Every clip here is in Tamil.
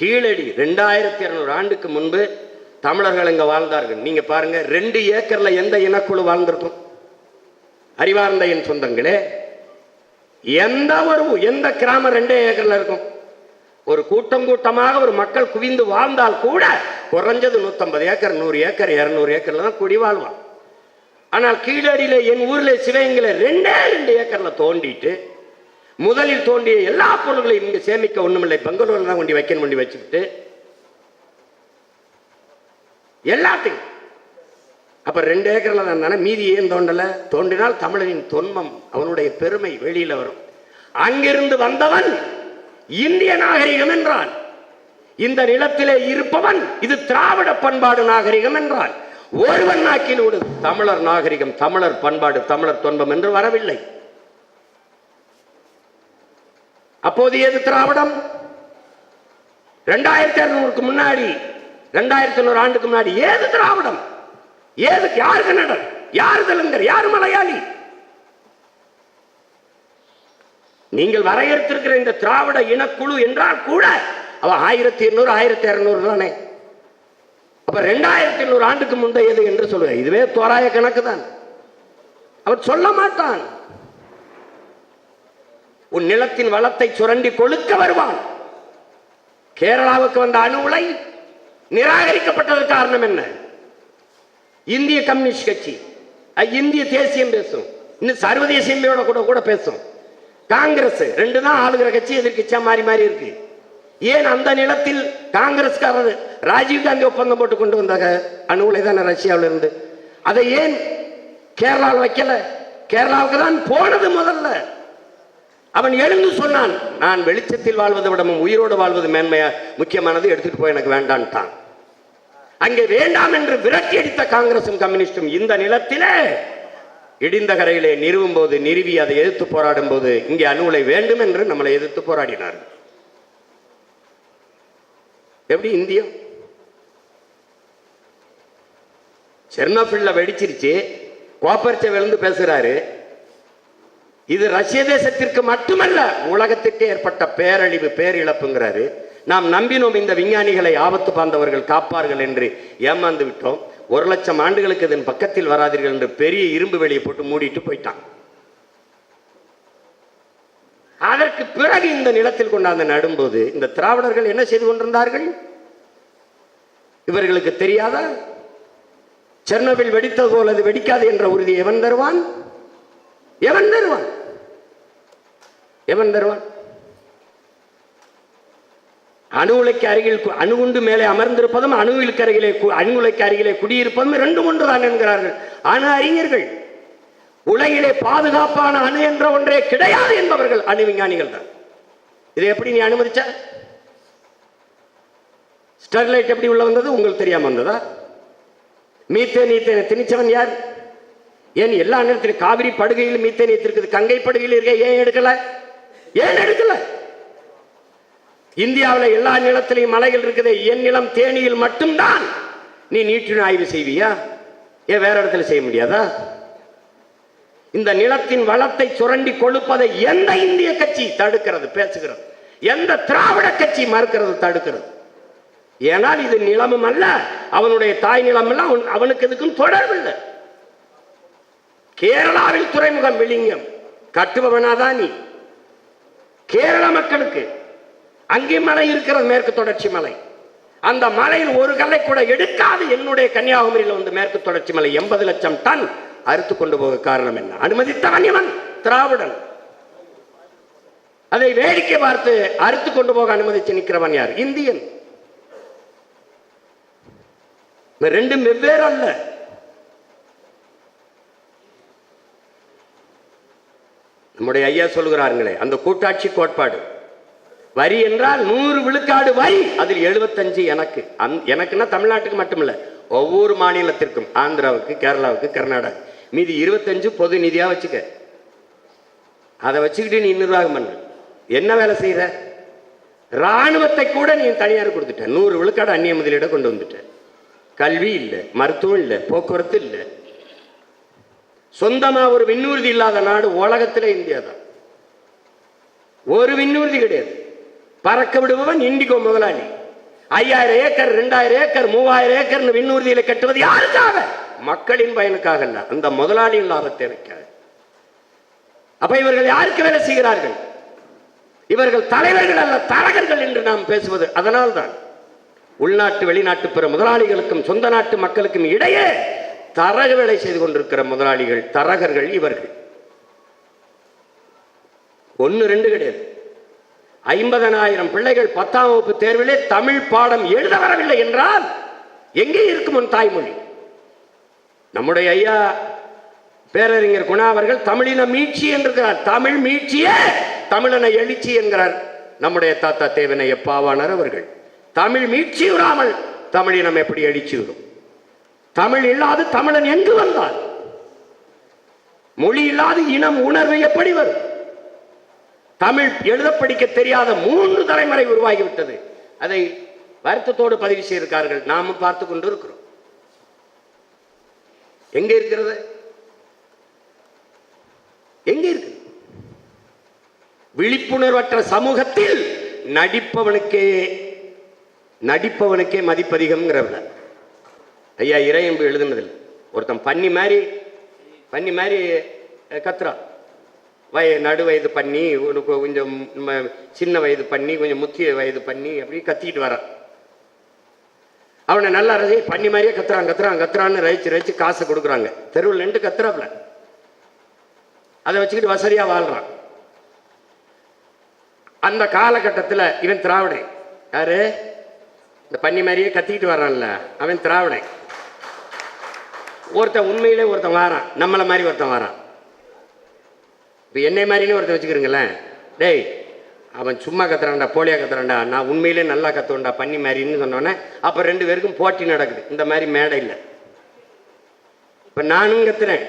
கீழடி ரெண்டாயிரத்தி இருநூறு ஆண்டுக்கு முன்பு தமிழர்கள் இங்கே வாழ்ந்தார்கள். நீங்க பாருங்க ரெண்டு ஏக்கர்ல எந்த இனக்குழு வாழ்ந்திருக்கும்? அறிவார்ந்த என் சொந்தங்களே எந்த ஒரு எந்த கிராமம் ரெண்டே ஏக்கர்ல இருக்கும்? ஒரு கூட்டம் கூட்டமாக ஒரு மக்கள் குவிந்து வாழ்ந்தால் கூட குறைஞ்சது நூத்தம்பது ஏக்கர் நூறு ஏக்கர் இருநூறு ஏக்கர்ல தான் குடி வாழ்வான். ஆனால் கீழடியில என் ஊர்ல சிவகங்கையில ரெண்டே ரெண்டு ஏக்கர்ல தோண்டிட்டு முதலில் தோண்டிய எல்லா பொருள்களையும் இங்கே சேமிக்க ஒண்ணுமில்லை. பெங்களூர்ல தான் கொண்டு வைக்கணும் கொண்டு வச்சுக்கிட்டு எல்லாத்தையும். அப்ப ரெண்டு ஏக்கர்ல தான் தானே? மீதி ஏன் தோண்டல? தோண்டினால் தமிழனின் தொன்மம் அவனுடைய பெருமை வெளியில வரும். அங்கிருந்து வந்தவன் இந்திய நாகரிகம் என்றான். இந்த நிலத்திலே இருப்பவன் இது திராவிட பண்பாடு நாகரிகம் என்றான். ஒருவன் நாக்கினோடு தமிழர் நாகரிகம் தமிழர் பண்பாடு தமிழர் தொன்பம் என்று வரவில்லை. அப்போது ஏது திராவிடம்? ரெண்டாயிரத்தி அறுநூறுக்கு முன்னாடி ரெண்டாயிரத்தி நூறு ஆண்டுக்கு முன்னாடி ஏது திராவிடம்? ஏது யார் கன்னடர்? யார் தெலுங்கர்? யார் மலையாளி? நீங்கள் வரையறுத்திருக்கிற இந்த திராவிட இனக்குழு என்றால் கூட அவ ஆயிரத்தி இருநூறு ஆயிரத்தி இருநூறு தானே. அப்ப ரெண்டாயிரத்தி எண்ணூறு ஆண்டுக்கு முந்தையது என்று சொல்லுவேன் இதுவே தோராய கணக்கு தான் அவர் சொல்ல மாட்டான். உன் நிலத்தின் வளத்தை சுரண்டி கொழுக்க வருவான். கேரளாவுக்கு வந்த அணு உலை நிராகரிக்கப்பட்டது காரணம் என்ன? இந்திய கம்யூனிஸ்ட் கட்சி இந்திய தேசியம் பேசும். இன்னும் சர்வதேசியமையோட கூட கூட பேசும். காங்கிரஸ் ரெண்டு தான் ஆளுகிற கட்சி எதிர்கட்சியா மாறி மாறி இருக்கு. ஏன் அந்த நிலத்தில் காங்கிரஸ்காரர் ராஜீவ் காந்தி ஒப்பந்தம் போட்டு கொண்டு வந்தாங்க? அணு உலை தானே ரஷ்யாவில் இருந்து அதை ஏன் கேரளாவில் வைக்கல? கேரளாவுக்கு தான் போனது முதல்ல. அவன் எழுந்து சொன்னான் நான் வெளிச்சத்தில் வாழ்வதை விடமும் உயிரோடு வாழ்வது மேன்மையா முக்கியமானது எடுத்துட்டு போய் எனக்கு வேண்டான்ட்டான். அங்கே வேண்டாம் என்று விரட்டி அடித்த காங்கிரசும் கம்யூனிஸ்டும் இந்த நிலத்திலே இடிந்த கரையிலே நிறுவும் போது நிறுவி அதை எதிர்த்து போராடும் போது இங்கே அணுகுலை வேண்டும் என்று நம்மளை எதிர்த்து போராடினார்கள். எப்படி இந்தியம் செர்னோபில்ல வெடிச்சிருச்சு கோப்பர்ச்சை விழுந்து பேசுறாரு. இது ரஷ்ய தேசத்திற்கு மட்டுமல்ல உலகத்திற்கு ஏற்பட்ட பேரழிவு பேரிழப்புங்கிறாரு. நாம் நம்பினோம் இந்த விஞ்ஞானிகளை ஆபத்து பாந்தவர்கள் காப்பார்கள் என்று ஏமாந்து விட்டோம். ஒரு லட்சம் ஆண்டுகளுக்கு இதன் பக்கத்தில் வராதீர்கள் என்று பெரிய இரும்பு வெளியை போட்டு மூடிட்டு போயிட்டான். அதற்கு பிறகு இந்த நிலத்தில் கொண்டாந்து நடும்போது இந்த திராவிடர்கள் என்ன செய்து கொண்டிருந்தார்கள்? இவர்களுக்கு தெரியாதா? செர்னோபில் வெடித்தது போல அது வெடிக்காது என்ற உறுதி எவன் தருவான்? எவன் தருவான்? எவன் தருவான்? அணு உலைக்கு அருகில் கு- அணுகுண்டு மேலே அமர்ந்திருப்பதும் அணுவிலுக்கு அருகிலே கு- அணு உலைக்கு அருகிலே குடியிருப்பதும் ரெண்டும் ஒன்றுதான் என்கிறார்கள். அணு அறிஞர்கள் உலகிலே பாதுகாப்பான அணு என்ற ஒன்றே கிடையாது என்பவர்கள் அணு விஞ்ஞானிகள் தான். இதை எப்படி நீ அனுமதிச்ச? ஸ்டெர்லைட் எப்படி உள்ள வந்தது? உங்களுக்கு தெரியாம வந்ததா? மீத்தேன் ஈத்தேனை திணிச்சவன் யார்? ஏன் எல்லா நேரத்திலும் காவிரி படுகையில் மீத்தேன் எடுத்திருக்குது? கங்கை படுகையில் இருக்க ஏன் எடுக்கல? ஏன் எடுக்கல? இந்தியாவில் எல்லா நிலத்திலையும் மலைகள் இருக்குது. என் நிலம் தேனியில் மட்டும்தான். நீ நீற்றின் ஆய்வு செய்வியா? ஏன் வேற இடத்துல செய்ய முடியாதா? இந்த நிலத்தின் வளத்தை சுரண்டி கொழுப்பதை எந்த இந்திய கட்சி தடுக்கிறது பேசுகிறது? எந்த திராவிட கட்சி மறுக்கிறது தடுக்கிறது? ஏனால் இது நிலமும் அல்ல அவனுடைய தாய் நிலம் அல்ல அவன் அவனுக்கு இதுக்கும் தொடர்பில்லை. கேரளாவில் துறைமுகம் விளிங்கம் கட்டுபவனாதான் நீ? கேரள மக்களுக்கு. அங்கே மலை இருக்கிறது மேற்கு தொடர்ச்சி மலை. அந்த மலையில் ஒரு கல்லை கூட எடுக்காது என்னுடைய கன்னியாகுமரியில் வந்து மேற்கு தொடர்ச்சி மலை எண்பது லட்சம் டன் அறுத்து கொண்டு போக காரணம் என்ன? அனுமதித்தவன் இவன் திராவிடன். அதை வேடிக்கை பார்த்து அறுத்து கொண்டு போக அனுமதிச்சு நிற்கிறவன் யார்? இந்தியன். ரெண்டும் வெவ்வேறு அல்ல. நம்முடைய ஐயா சொல்கிறாருங்களே அந்த கூட்டாட்சி கோட்பாடு. வரி என்றால் நூறு விழுக்காடு வரி. அதில் எழுபத்தஞ்சு எனக்கு. அந் எனக்குன்னா தமிழ்நாட்டுக்கு மட்டுமில்ல ஒவ்வொரு மாநிலத்திற்கும் ஆந்திராவுக்கு கேரளாவுக்கு கர்நாடகா மீதி இருபத்தஞ்சு பொது நிதியாக வச்சுக்க. அதை வச்சுக்கிட்டு நீ நிர்வாகம் பண்ண. என்ன வேலை செய்கிற ராணுவத்தை கூட நீ தனியார் கொடுத்துட்ட. நூறு விழுக்காடு அந்நிய முதலீடை கொண்டு வந்துட்ட. கல்வி இல்லை மருத்துவம் இல்லை போக்குவரத்து இல்லை. சொந்தமா ஒரு விண்ணூர்தி இல்லாத நாடு உலகத்திலே இந்தியா தான் ஒரு விண்ணூர்தி கிடையாது. பறக்க விடுபவன் இண்டிகோ முதலாளி. ஐயாயிரம் ஏக்கர் ரெண்டாயிரம் ஏக்கர் மூவாயிரம் ஏக்கர் விண்ணூர்தியில கட்டுவது யாருக்காக? மக்களின் பயனுக்காக அல்ல. அந்த முதலாளியின் லாபத்தை வைக்காது. அப்ப இவர்கள் யாருக்கு வேலை செய்கிறார்கள்? இவர்கள் தலைவர்கள் அல்ல தரகர்கள் என்று நாம் பேசுவது அதனால்தான். உள்நாட்டு வெளிநாட்டு பிற முதலாளிகளுக்கும் சொந்த நாட்டு மக்களுக்கும் இடையே தரக வேலை செய்து கொண்டிருக்கிற முதலாளிகள் தரகர்கள் இவர்கள். ஒன்று ரெண்டு கிடையாது. ஐம்பதனாயிரம் பிள்ளைகள் பத்தாம் வகுப்பு தேர்விலே தமிழ் பாடம் எழுத வரவில்லை என்றால் எங்கே இருக்கும் உன் தாய்மொழி? நம்முடைய ஐயா பேரறிஞர் குணா அவர்கள் தமிழின மீட்சி என்கிறார் தமிழ் மீட்சியே தமிழனை எழுச்சி என்கிறார் நம்முடைய தாத்தா தேவனைய பாவாணர் அவர்கள். தமிழ் மீட்சி விடாமல் தமிழினம் எப்படி எழுச்சி வரும்? தமிழ் இல்லாது தமிழன் எங்கு வந்தான் மொழி இல்லாது இனம் உணர்வு எப்படி வரும்? தமிழ் எழுத படிக்க தெரியாத மூன்று தலைமுறை உருவாகிவிட்டது. அதை வருத்தத்தோடு பதிவு செய்திருக்கார்கள் நாமும் பார்த்து கொண்டு இருக்கிறோம் எங்க இருக்கிறது? எங்க இருக்கு? விழிப்புணர்வற்ற சமூகத்தில் நடிப்பவனுக்கே நடிப்பவனுக்கே மதிப்பதிகம்ங்கிறவன ஐயா இறையன்பு எழுதுனதில். ஒருத்தன் பன்னி மாதிரி பன்னி மாதிரி கத்துறான். வய நடு வயது பண்ணி ஒரு கொஞ்சம் சின்ன வயது பண்ணி கொஞ்சம் முத்திய வயது பண்ணி அப்படி கத்திக்கிட்டு வரான். அவனை நல்லா ரசி பண்ணி மாதிரியே கத்துறான் கத்துறான் கத்துறான்னு ரசிச்சு ரசிச்சு காசை கொடுக்குறாங்க. தெருவில் நின்று கத்துறாப்புல அதை வச்சுக்கிட்டு வசதியா வாழ்றான். அந்த காலகட்டத்தில் இவன் திராவிடன் யாரு? இந்த பன்னி மாதிரியே கத்திக்கிட்டு வர்றான்ல அவன் திராவிடன் ஒருத்தன் உண்மையிலே ஒருத்தன் வாரான். நம்மளை மாதிரி ஒருத்தன் வாரான். இப்போ என்னை மாதிரின்னு ஒருத்தன் வச்சுக்கிறீங்களேன். டேய் அவன் சும்மா கத்துறான்டா போலியா கத்துறான்டா நான் உண்மையிலே நல்லா கத்துவேன்டா பண்ணி மாதிரின்னு சொன்னோன்னே அப்போ ரெண்டு பேருக்கும் போட்டி நடக்குது. இந்த மாதிரி மேடை இல்லை. இப்போ நானும் கத்துறேன்.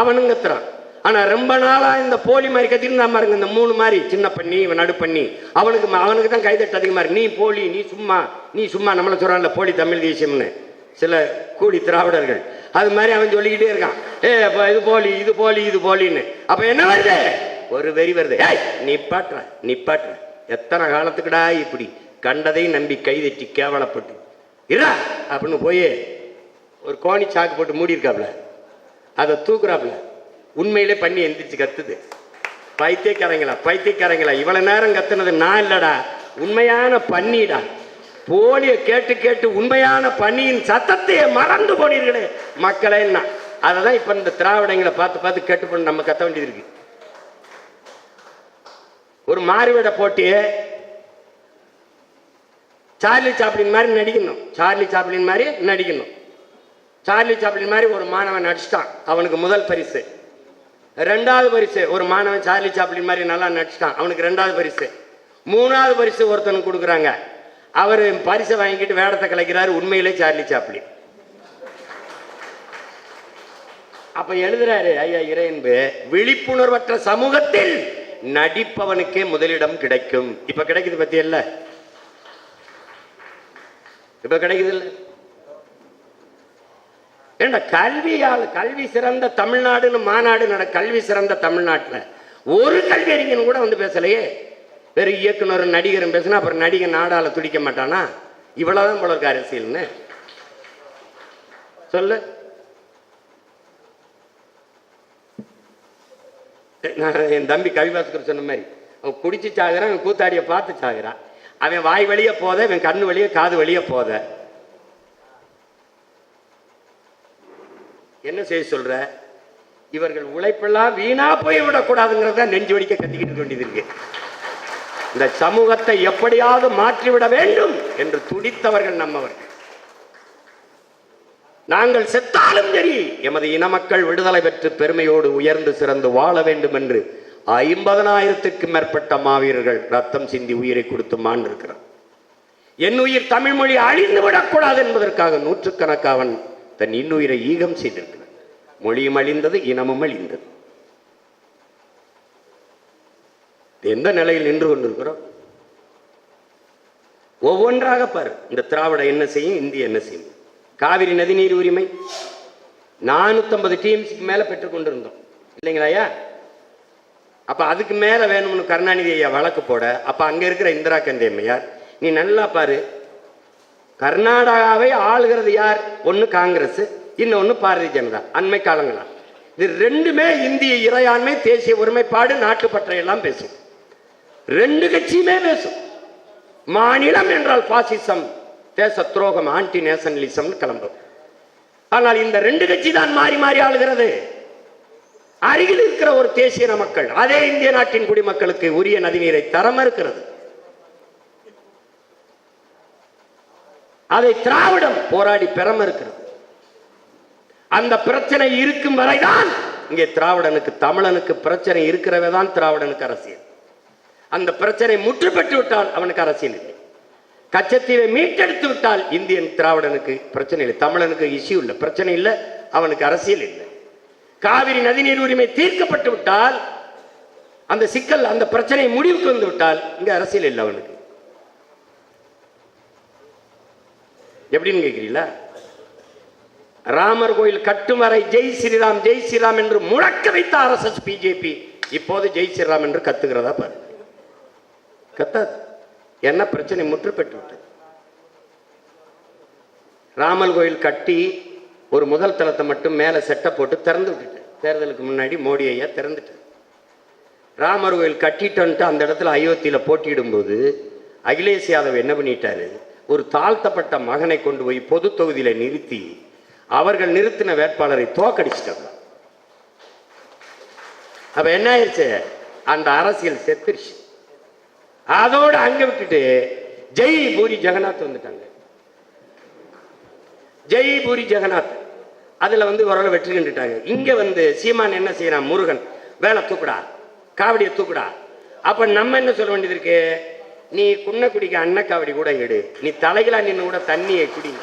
அவனும் கத்துறான். ஆனால் ரொம்ப நாளாக இந்த போலி மாதிரி கத்திட்டு நான் பாருங்க இந்த மூணு மாதிரி. சின்ன பண்ணி இவன் நடு பண்ணி அவனுக்கு அவனுக்கு தான் கைதட்டு அதிகமாக இருக்கு. நீ போலி நீ சும்மா நீ சும்மா நம்மளை சொல்கிறான்ல போலி தமிழ் தேசியம்னு. சில கூலி திராவிடர்கள். அது மாதிரி அவன் சொல்லிக்கிட்டே இருக்கான். ஏ அப்போ இது போலி இது போலி இது போலின்னு. அப்போ என்ன வருது? ஒரு வெறி வருது. ஏய் நிப்பாட்டுற நிப்பாட்டுற எத்தனை காலத்துக்குடா இப்படி கண்டதை நம்பி கைதட்டி கேவலப்பட்டு? இரா அப்படின்னு போய் ஒரு கோணி சாக்கு போட்டு மூடியிருக்காப்ல. அதை தூக்குறாப்ல. உண்மையிலே பண்ணி எந்திரிச்சு கத்துது. பைத்தியக்காரங்களா பைத்தியக்காரங்களா இவ்வளோ நேரம் கத்துனது நான் இல்லைடா. உண்மையான பண்ணிடா போலிய கேட்டு கேட்டு உண்மையான பணியின் சத்தத்தையே மறந்து போனீர்களே மக்களே. அதை தான் இப்போ இந்த திராவிடங்களை பார்த்து பார்த்து கேட்டு பண்ணி நம்ம கத்த வேண்டியது இருக்கு. ஒரு மாறுவிட போட்டியே சார்லி சாப்ளின் மாதிரி நடிக்கணும். சார்லி சாப்ளின் மாதிரி நடிக்கணும். சார்லி சாப்ளின் மாதிரி ஒரு மாணவன் நடிச்சிட்டான் அவனுக்கு முதல் பரிசு. ரெண்டாவது பரிசு ஒரு மாணவன் சார்லி சாப்ளின் மாதிரி நல்லா நடிச்சிட்டான் அவனுக்கு ரெண்டாவது பரிசு. மூணாவது பரிசு ஒருத்தனுக்கு கொடுக்குறாங்க. அவர் பரிசை வாங்கிட்டு வேடத்தை கலைக்கிறாரு. உண்மையிலே சார்லி சாப்ளின். அப்ப எழுதுறாரு ஐயா இறையன்பு விழிப்புணர்வற்ற சமூகத்தில் நடிப்பவனுக்கே முதலிடம் கிடைக்கும். இப்ப கிடைக்குது பத்தியல்ல? இப்ப கிடைக்குது இல்ல? ஏண்டா கல்வியால் கல்வி சிறந்த தமிழ்நாடுன்னு மாநாடு நட கல்வி சிறந்த தமிழ்நாட்டில் ஒரு கல்வி அறிஞன் கூட வந்து பேசலையே? வெறும் இயக்குனர் நடிகரும் பேசினா அப்புறம் நடிகன் நாடால துடிக்க மாட்டானா? இவ்வளவுதான் போல இருக்கு அரசியல்னு. சொல்லு. நான் என் தம்பி கவிபாஸ்கர் சொன்ன மாதிரி அவன் குடிச்சு சாகுறான் அவன் கூத்தாடியை பார்த்து சாகுறான். அவன் வாய் வழியே போத இவன் கண்ணு வழியே காது வழியே போத. என்ன செய்ய சொல்ற? இவர்கள் உழைப்பெல்லாம் வீணா போய் விடக்கூடாதுங்கிறத நெஞ்சு வடிக்க கத்திக்கிட்டு வேண்டியது இருக்கு. இந்த சமூகத்தை எப்படியாவது மாற்றிவிட வேண்டும் என்று துடித்தவர்கள் நம்மவர்கள். நாங்கள் செத்தாலும் சரி எமது இன மக்கள் விடுதலை பெற்று பெருமையோடு உயர்ந்து சிறந்து வாழ வேண்டும் என்று ஐம்பதனாயிரத்திற்கும் மேற்பட்ட மாவீரர்கள் ரத்தம் சிந்தி உயிரை கொடுத்து மாண்டிருக்கிறார். என் உயிர் தமிழ் மொழி அழிந்து விடக்கூடாது என்பதற்காக நூற்றுக்கணக்காவன் தன் இன்னுயிரை ஈகம் செய்திருக்கிறான் மொழியும் அழிந்தது இனமும் அழிந்தது. எந்த நிலையில் நின்று கொண்டிருக்கிறோம்? ஒவ்வொன்றாக பாரு. இந்த திராவிட என்ன செய்யும்? இந்திய என்ன செய்யும்? காவிரி நதிநீர் உரிமை. நானூத்தம்பது டிஎம்சிக்கு மேல பெற்றுக் கொண்டிருந்தோம். இல்லைங்களா ஐயா? அப்ப அதுக்கு மேல வேணும்னு கருணாநிதி ஐயா வழக்கு போட அப்ப அங்க இருக்கிற இந்திரா காந்தி அம்மையார் நீ நல்லா பாரு. கர்நாடகாவை ஆளுகிறது யார்? ஒன்னு காங்கிரஸ் இன்னொன்னு பாரதிய ஜனதா. அண்மை காலங்களா? இது ரெண்டுமே இந்திய இறையாண்மை தேசிய ஒருமைப்பாடு நாட்டுப்பற்றையெல்லாம் பேசும். ரெண்டு கட்சியுமே பேசும். மாநிலம் என்றால் பாசிசம் தேச துரோகம் ஆன்டி நேஷனலிசம் கிளம்பும். ஆனால் இந்த ரெண்டு கட்சி தான் மாறி மாறி ஆளுகிறது. அருகில் இருக்கிற ஒரு தேசிய மக்கள் அதே இந்திய நாட்டின் குடிமக்களுக்கு உரிய நதிநீரை தர மறுக்கிறது. அதை திராவிடம் போராடி பெற மறுக்கிறது. அந்த பிரச்சனை இருக்கும் வரைதான் இங்கே திராவிடனுக்கு தமிழனுக்கு பிரச்சனை இருக்கிறவே தான் திராவிடனுக்கு அரசியல். அந்த பிரச்சனை முற்று பெற்று விட்டால் அவனுக்கு அரசியல் இல்லை. கச்சத்தீவை மீட்டெடுத்து விட்டால் இந்தியன் திராவிடனுக்கு பிரச்சனை இல்லை. தமிழனுக்கு இஷ்யூ இல்லை. பிரச்சனை இல்லை அவனுக்கு அரசியல் இல்லை. காவிரி நதிநீர் உரிமை தீர்க்கப்பட்டு விட்டால் அந்த சிக்கல் அந்த பிரச்சனை முடிவுக்கு வந்து விட்டால் இங்க அரசியல் இல்லை அவனுக்கு. எப்படின்னு கேட்கிறீங்களா ராமர் கோயில் கட்டும் வரை ஜெய் ஸ்ரீராம் ஜெய் ஸ்ரீராம் என்று முழக்க வைத்த ஆர்எஸ்எஸ் பிஜேபி இப்போது ஜெய் ஸ்ரீராம் என்று கத்துகிறதா பாருங்க கத்தாது என்ன பிரச்சனை? முற்று பெற்று விட்டது. ராமர் கோயில் கட்டி ஒரு முதல் தளத்தை மட்டும் மேலே செட்டை போட்டு திறந்து விட்டுட்டேன். தேர்தலுக்கு முன்னாடி மோடி ஐயா திறந்துட்டார். ராமர் கோயில் கட்டிட்டோன்ட்டு அந்த இடத்துல அயோத்தியில் போட்டியிடும்போது அகிலேஷ் யாதவ் என்ன பண்ணிட்டாரு? ஒரு தாழ்த்தப்பட்ட மகனை கொண்டு போய் பொது தொகுதியில நிறுத்தி அவர்கள் நிறுத்தின வேட்பாளரை தோக்கடிச்சிட்டாங்க. அப்போ என்ன ஆயிடுச்சு அந்த அரசியல் செத்துருச்சு. அதோட அங்க விட்டுட்டு ஜெய் பூரி ஜெகநாத் வந்துட்டாங்க. ஜெய் பூரி ஜெகநாத். அதுல வந்து ஓரளவு வெற்றி கண்டுட்டாங்க. இங்க வந்து சீமான் என்ன செய்யறான்? முருகன் வேலை தூக்குடா. காவடியை தூக்குடா. அப்ப நம்ம என்ன சொல்ல வேண்டியது இருக்கு? நீ குன்னக்குடிக்கு காவடி கூட எடு நீ தலைகளா நின்று கூட தண்ணியை குடி.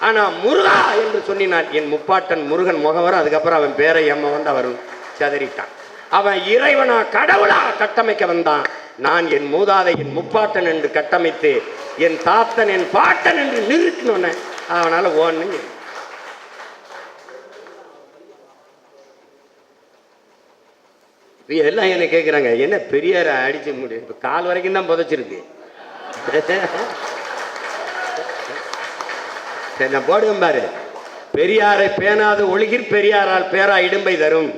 ஆனா முருகா என்று சொன்னினான் என் முப்பாட்டன் முருகன் முகவரும். அதுக்கப்புறம் அவன் பேரை எம்ம வந்து அவர் சதறிட்டான். அவன் இறைவனா கடவுளா கட்டமைக்க வந்தான். நான் என் மூதாதை என் முப்பாட்டன் என்று கட்டமைத்து என் தாத்தன் என் பாட்டன் என்று நிறுத்தினோன்ன அவனால் ஓன்னு எல்லாம் என்ன கேட்குறாங்க என்ன பெரியார அடிச்சு முடியும் இப்போ கால் வரைக்கும் தான் புதைச்சிருக்கு. சரி நான் போடுவேன் பாரு. பெரியாரை பேணாத ஒழுகிற் பெரியாரால் பேரா இடும்பை தரும்.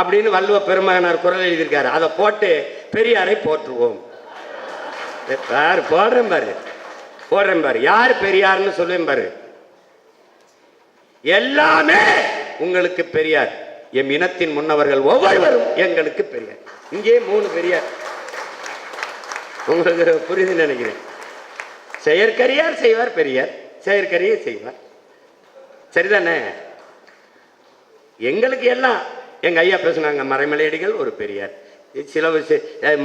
அப்படின்னு வள்ளுவ பெருமகனார் குரல் எழுதியிருக்காரு. அதை போட்டு பெரியாரை போற்றுவோம். பாரு போடுறேன் பாரு. போடுறேன் பாரு. யார் பெரியார்னு சொல்லுவேன் பாரு. எல்லாமே உங்களுக்கு பெரியார். எம் இனத்தின் முன்னவர்கள் ஒவ்வொருவரும் எங்களுக்கு பெரியார். இங்கே மூணு பெரியார். உங்களுக்கு புரிந்து நினைக்கிறேன். செயற்கரியார் செய்வார் பெரியார். செயற்கரியை செய்வார். சரிதானே? எங்களுக்கு எல்லாம் எங்க ஐயா பேசுனாங்க மறைமலையடிகள் ஒரு பெரியார். சில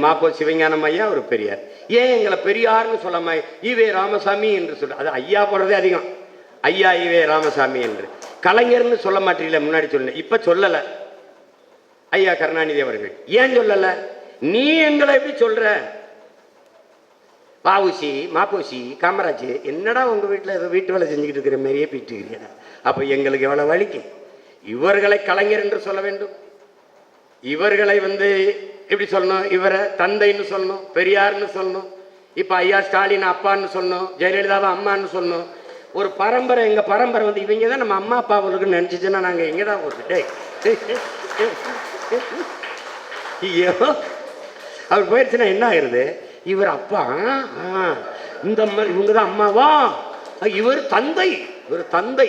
மாப்போ சிவஞானம் ஐயா ஒரு பெரியார். ஏன் எங்களை பெரியார்னு சொல்லாம ஈவே ராமசாமி என்று சொல்ற அது ஐயா போடுறதே அதிகம். ஐயா ஈவே ராமசாமி என்று. கலைஞர்னு சொல்ல மாட்டீங்கள முன்னாடி சொல்லுங்க இப்ப சொல்லலை. ஐயா கருணாநிதி அவர்கள். ஏன் சொல்லலை? நீ எங்களை எப்படி சொல்ற? பாவுசி மாப்பூசி காமராஜ் என்னடா உங்க வீட்டில் ஏதோ வீட்டு வேலை செஞ்சுக்கிட்டு இருக்கிற மாதிரியே பீட்டுக்கிறீங்க இருக்கிறீங்க? அப்போ எங்களுக்கு எவ்வளோ வலிக்கு? இவர்களை கலைஞர் என்று சொல்ல வேண்டும். இவர்களை வந்து எப்படி சொல்லணும்? இவரை தந்தைன்னு சொல்லணும் பெரியார்னு சொல்லணும் இப்போ ஐயா ஸ்டாலின் அப்பான்னு சொல்லணும் ஜெயலலிதாவை அம்மான்னு சொல்லணும். ஒரு பரம்பரை எங்கள் பரம்பரை வந்து இவங்க தான் நம்ம அம்மா அப்பா அவர்களுக்கு நினச்சிச்சுன்னா நாங்கள் எங்கே தான் போகிறது டே ஐயோ. அவர் போயிடுச்சுன்னா என்ன ஆயிருது? இவர் அப்பா ஆ, இந்த இவங்க தான் அம்மாவா? இவர் தந்தை இவர் தந்தை.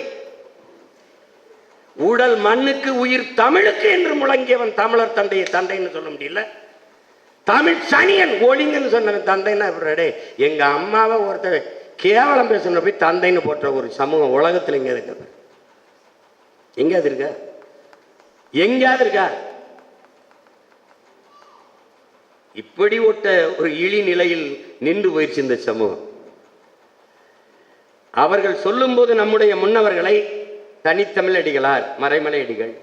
உடல் மண்ணுக்கு உயிர் தமிழுக்கு என்று முழங்கியவன் தமிழர் தந்தையை தந்தைன்னு சொல்ல முடியல. தமிழ் சனியன் ஒளிங்கன்னு சொன்னவன் தந்தைன்னா இவரடே எங்க அம்மாவை ஒருத்தர் கேவலம் பேசுன போய் தந்தைன்னு போட்ட ஒரு சமூகம் உலகத்தில் எங்க இருக்கு? எங்கேயாவது இருக்கா? எங்கேயாவது இருக்கா? இப்படி ஒட்ட ஒரு இழி நிலையில் நின்று போயிடுச்சு இந்த சமூகம். அவர்கள் சொல்லும்போது நம்முடைய முன்னவர்களை தனித்தமிழடிகளார் மறைமலையடிகள்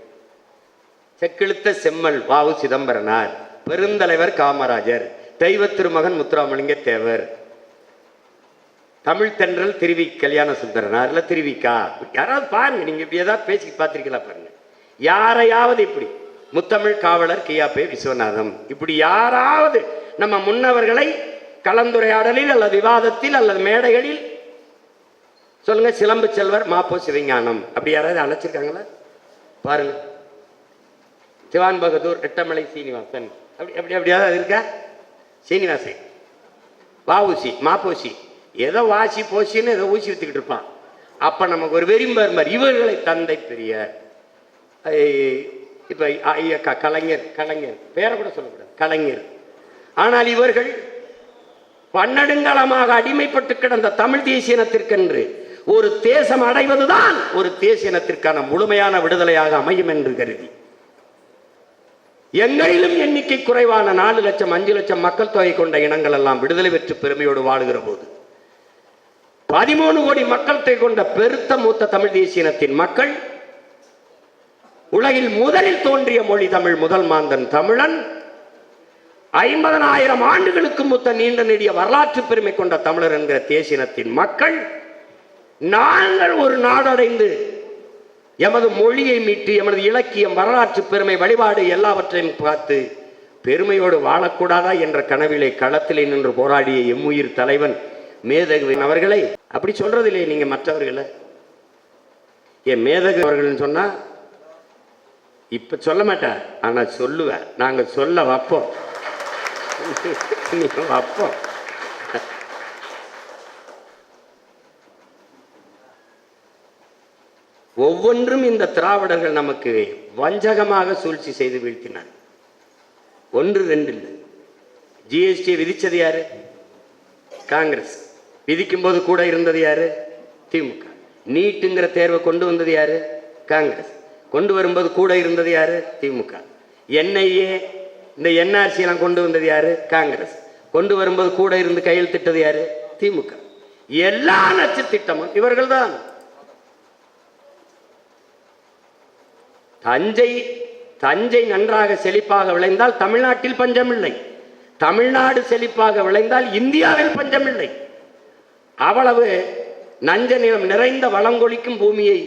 செக்கிழுத்த செம்மல் வாவு சிதம்பரனார். பெருந்தலைவர் காமராஜர். தெய்வ திருமகன் முத்துராமலிங்க தேவர். தமிழ் தென்றல் திருவி கல்யாண சுந்தரனார் இல்ல திருவிக்கா? யாராவது பாருங்க நீங்க இப்படி ஏதாவது பேசி பார்த்திருக்கீங்களா பாருங்க. யாரையாவது இப்படி. முத்தமிழ் காவலர் கியாப்பே விஸ்வநாதம். இப்படி யாராவது நம்ம முன்னவர்களை கலந்துரையாடலில் அல்லது விவாதத்தில் அல்லது மேடைகளில் சொல்லுங்க சிலம்பு செல்வர் மாப்போ சிவஞானம். அப்படி யாராவது அழைச்சிருக்காங்களா பாருங்க. திவான் பகதூர் எட்டமலை சீனிவாசன். அப்படி அப்படி அப்படியாவது இருக்கா? சீனிவாசன். வாவுசி மாப்போசி. ஏதோ வாசி போசின்னு ஏதோ ஊசி வித்துக்கிட்டு இருப்பான். அப்ப நமக்கு ஒரு வெறிம்பர்மர். இவர்களை தந்தை பெரிய இப்ப ஐயக்கா க- கலைஞர் கலைஞர். பேரை கூட சொல்லக்கூடாது. கலைஞர். ஆனால் இவர்கள் பன்னெடுங்காலமாக அடிமைப்பட்டு கிடந்த தமிழ் தேசியனத்திற்கென்று ஒரு தேசம் அடைவதுதான் ஒரு தேசியனத்திற்கான முழுமையான விடுதலையாக அமையும் என்று கருதி. எங்களிலும் எண்ணிக்கை குறைவான நாலு லட்சம் அஞ்சு லட்சம் மக்கள் தொகை கொண்ட இனங்கள் எல்லாம் விடுதலை பெற்று பெருமையோடு வாழுகிற போது பதிமூணு கோடி மக்கள் தொகை கொண்ட பெருத்த மூத்த தமிழ் தேசியனத்தின் மக்கள் உலகில் முதலில் தோன்றிய மொழி தமிழ் முதல் மாந்தன் தமிழன் ஐம்பதனாயிரம் ஆண்டுகளுக்கு மூத்த நீண்ட நெடிய வரலாற்று பெருமை கொண்ட தமிழர் என்கிற தேசியனத்தின் மக்கள் நாங்கள் ஒரு நாடடைந்து எமது மொழியை மீட்டு எமது இலக்கியம் வரலாற்று பெருமை வழிபாடு எல்லாவற்றையும் பார்த்து பெருமையோடு வாழக்கூடாதா என்ற கனவிலே களத்திலே நின்று போராடிய எம்முயிர் தலைவன் மேதகுவின் அவர்களை. அப்படி சொல்றதில்லையே நீங்க மற்றவர்களை. என் மேதகு அவர்கள்னு சொன்னா இப்ப சொல்ல மாட்டார் ஆனா சொல்லுவேன் நாங்க சொல்ல வைப்போம். நீங்க வைப்போம். ஒவ்வொன்றும் இந்த திராவிடர்கள் நமக்கு வஞ்சகமாக சூழ்ச்சி செய்து வீழ்த்தினார். ஒன்று ரெண்டு இல்லை. ஜிஎஸ்டியை விதித்தது யாரு? காங்கிரஸ். விதிக்கும் போது கூட இருந்தது யாரு? திமுக. நீட்டுங்கிற தேர்வை கொண்டு வந்தது யாரு? காங்கிரஸ். கொண்டு வரும்போது கூட இருந்தது யாரு? திமுக. என்ஐஏ இந்த என்ஆர்சி எல்லாம் கொண்டு வந்தது யாரு? காங்கிரஸ். கொண்டு வரும்போது கூட இருந்து கையெழுத்திட்டது யாரு? திமுக. எல்லா நச்சு திட்டமும் இவர்கள்தான். தஞ்சை தஞ்சை நன்றாக செழிப்பாக விளைந்தால் தமிழ்நாட்டில் பஞ்சமில்லை. தமிழ்நாடு செழிப்பாக விளைந்தால் இந்தியாவில் பஞ்சமில்லை. அவ்வளவு நஞ்ச நிலம் நிறைந்த வளங்கொழிக்கும் பூமியை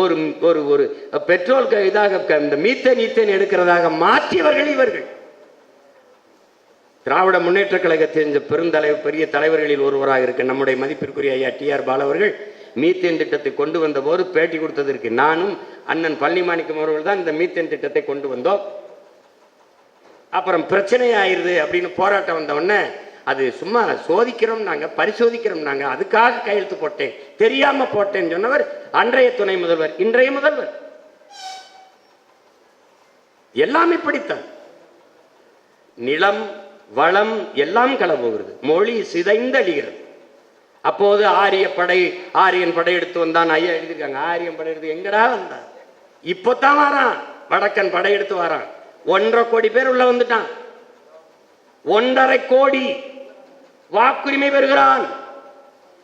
ஒரு ஒரு ஒரு பெட்ரோல் இதாக இந்த மீத்தேன் ஈத்தேன் எடுக்கிறதாக மாற்றியவர்கள் இவர்கள். திராவிட முன்னேற்ற கழகத்தில் இந்த பெருந்தலைவர் பெரிய தலைவர்களில் ஒருவராக இருக்க நம்முடைய மதிப்பிற்குரிய ஐயா டி ஆர் பாலவர்கள் மீத்தேன் திட்டத்தை கொண்டு வந்த போது பேட்டி கொடுத்ததற்கு நானும் அண்ணன் பழனிமாணிக்கம் அவர்கள் தான் இந்த மீத்தேன் திட்டத்தை கொண்டு வந்தோம். அப்புறம் பிரச்சனை ஆயிருது அப்படின்னு போராட்டம் வந்த உடனே அது சும்மா சோதிக்கிறோம் நாங்கள் பரிசோதிக்கிறோம் நாங்கள் அதுக்காக கையெழுத்து போட்டேன். தெரியாம போட்டேன்னு சொன்னவர் அன்றைய துணை முதல்வர் இன்றைய முதல்வர். எல்லாம் இப்படித்தான். நிலம் வளம் எல்லாம் களபோகிறது மொழி சிதைந்தழிகிறது. அப்போது ஆரிய படை ஆரியன் படை எடுத்து வந்தான். ஐயா எழுதியிருக்காங்க. ஆரியன் படை எடுத்து எங்கடா வந்தான்? இப்போத்தான் வரான். வடக்கன் படை எடுத்து வரான். ஒன்றரை கோடி பேர் உள்ள வந்துட்டான். ஒன்றரை கோடி வாக்குரிமை பெறுகிறான்.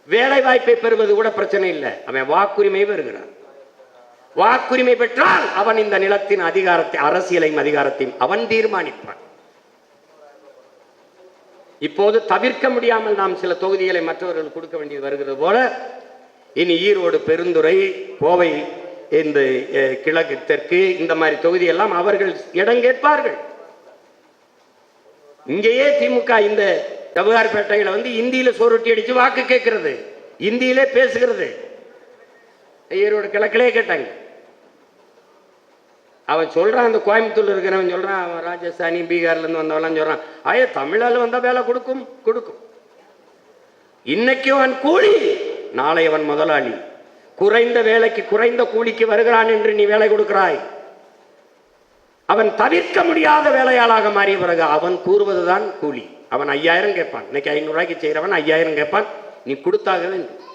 வேலை வாய்ப்பை பெறுவது கூட பிரச்சனை இல்லை. அவன் வாக்குரிமை பெறுகிறான். வாக்குரிமை பெற்றால் அவன் இந்த நிலத்தின் அதிகாரத்தை அரசியலையும் அதிகாரத்தையும் அவன் தீர்மானிப்பான். இப்போது தவிர்க்க முடியாமல் நாம் சில தொகுதிகளை மற்றவர்கள் கொடுக்க வேண்டியது வருகிறது போல இனி ஈரோடு பெருந்துறை கோவை இந்த கிழக்கு தெற்கு இந்த மாதிரி தொகுதி எல்லாம் அவர்கள் இடம் கேட்பார்கள் இங்கேயே திமுக இந்த ஜவஹர்பேட்டையில வந்து இந்தியில சோருட்டி அடிச்சு வாக்கு கேட்கிறது. இந்தியிலே பேசுகிறது. ஈரோடு கிழக்கிலே கேட்டாங்க. அவன் சொல்றான் அந்த கோயம்புத்தூர்ல இருக்கிறவன் சொல்றான் அவன் ராஜஸ்தானி பீகார்ல இருந்து வந்தவெல்லாம் சொல்றான் ஐயா தமிழால வந்தால் வேலை கொடுக்கும்? கொடுக்கும். இன்னைக்கு அவன் கூலி நாளை அவன் முதலாளி. குறைந்த வேலைக்கு குறைந்த கூலிக்கு வருகிறான் என்று நீ வேலை கொடுக்கிறாய். அவன் தவிர்க்க முடியாத வேலையாளாக மாறிய பிறகு அவன் கூறுவதுதான் கூலி. அவன் ஐயாயிரம் கேட்பான். இன்னைக்கு ஐநூறுரூவாய்க்கு செய்கிறவன் ஐயாயிரம் கேட்பான். நீ கொடுத்தாக வேண்டும்